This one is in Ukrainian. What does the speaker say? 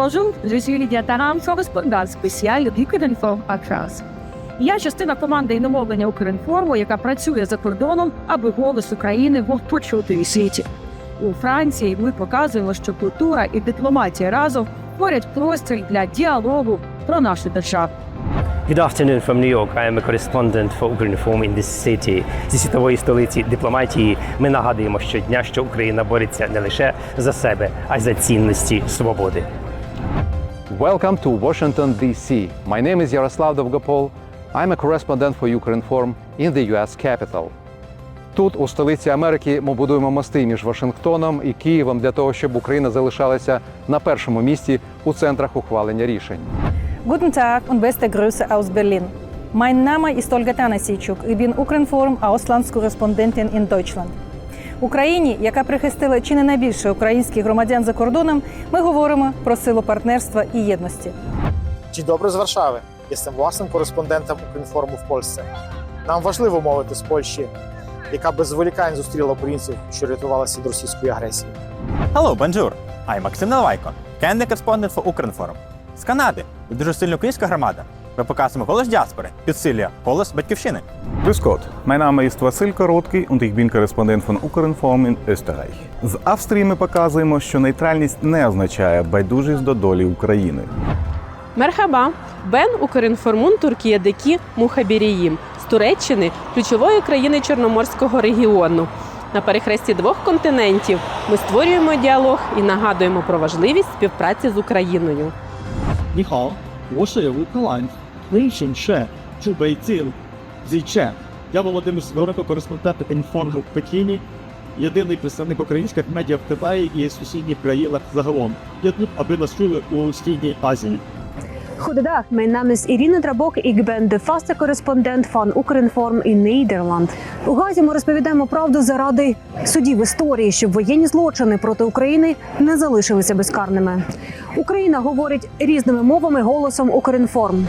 Bonjour, je suis Lydia Tarан, correspondant spécial Укрінформ Акрас. Я частина команди іномовлення Укрінформу, яка працює за кордоном, аби голос України був почутий у світі. У Франції ми показуємо, що культура і дипломатія разом творять простір для діалогу про нашу державу. Good afternoon from New York. I am a correspondent for Ukrinform in this city. Зі світової столиці дипломатії ми нагадуємо щодня, що Україна бореться не лише за себе, а й за цінності свободи. Welcome to Washington, D.C. My name is Yaroslav Довгопол. I'm a correspondent for Ukrinform in the US capital. Тут, у столиці Америки, ми будуємо мости між Вашингтоном і Києвом для того, щоб Україна залишалася на першому місці у центрах ухвалення рішень. Guten Tag und beste Grüße aus Berlin. Mein Name ist Olga Tanasійчук. Ich bin Ukrenform Auslandskorrespondentin in Deutschland. Україні, яка прихистила чи не найбільше українських громадян за кордоном, ми говоримо про силу партнерства і єдності. Dzień dobry z Warszawy. Jestem własnym korespondentem Ukrinformu w Polsce. Нам важливо мовити з Польщі, яка без зволікань зустріла українців, що рятувалися від російської агресії. Hello, bonjour! I'm Максим Наливайко, Candy Correspondent for Ukrinform. З Канади, де дуже сильна українська громада. Ми показуємо голос діаспори, підсилює голос батьківщини. Grüß Gott, mein Name ist Василь Короткий und ich bin Korrespondent von Ukrinform in Österreich. З Австрії ми показуємо, що нейтральність не означає байдужість до долі України. Мерхаба, Бен Укрінформун Туркіядекі Мухабіріїм з Туреччини, ключової країни Чорноморського регіону. На перехресті двох континентів ми створюємо діалог і нагадуємо про важливість співпраці з Україною. 你 Вийшов ще Чубайціл Зійче. Я Володимир Сигоренко, кореспондент інформу в Пекіні, єдиний представник українських медіа в Китаї і сусідніх країнах загалом. Я тут, аби нас чули у Східній Азії. Goedendag, mijn naam is Irina Drabok. Ik ben de vaste correspondent van Ukrinform. У газі ми розповідаємо правду заради судів історії, щоб воєнні злочини проти України не залишилися безкарними. Україна говорить різними мовами голосом Укрінформ.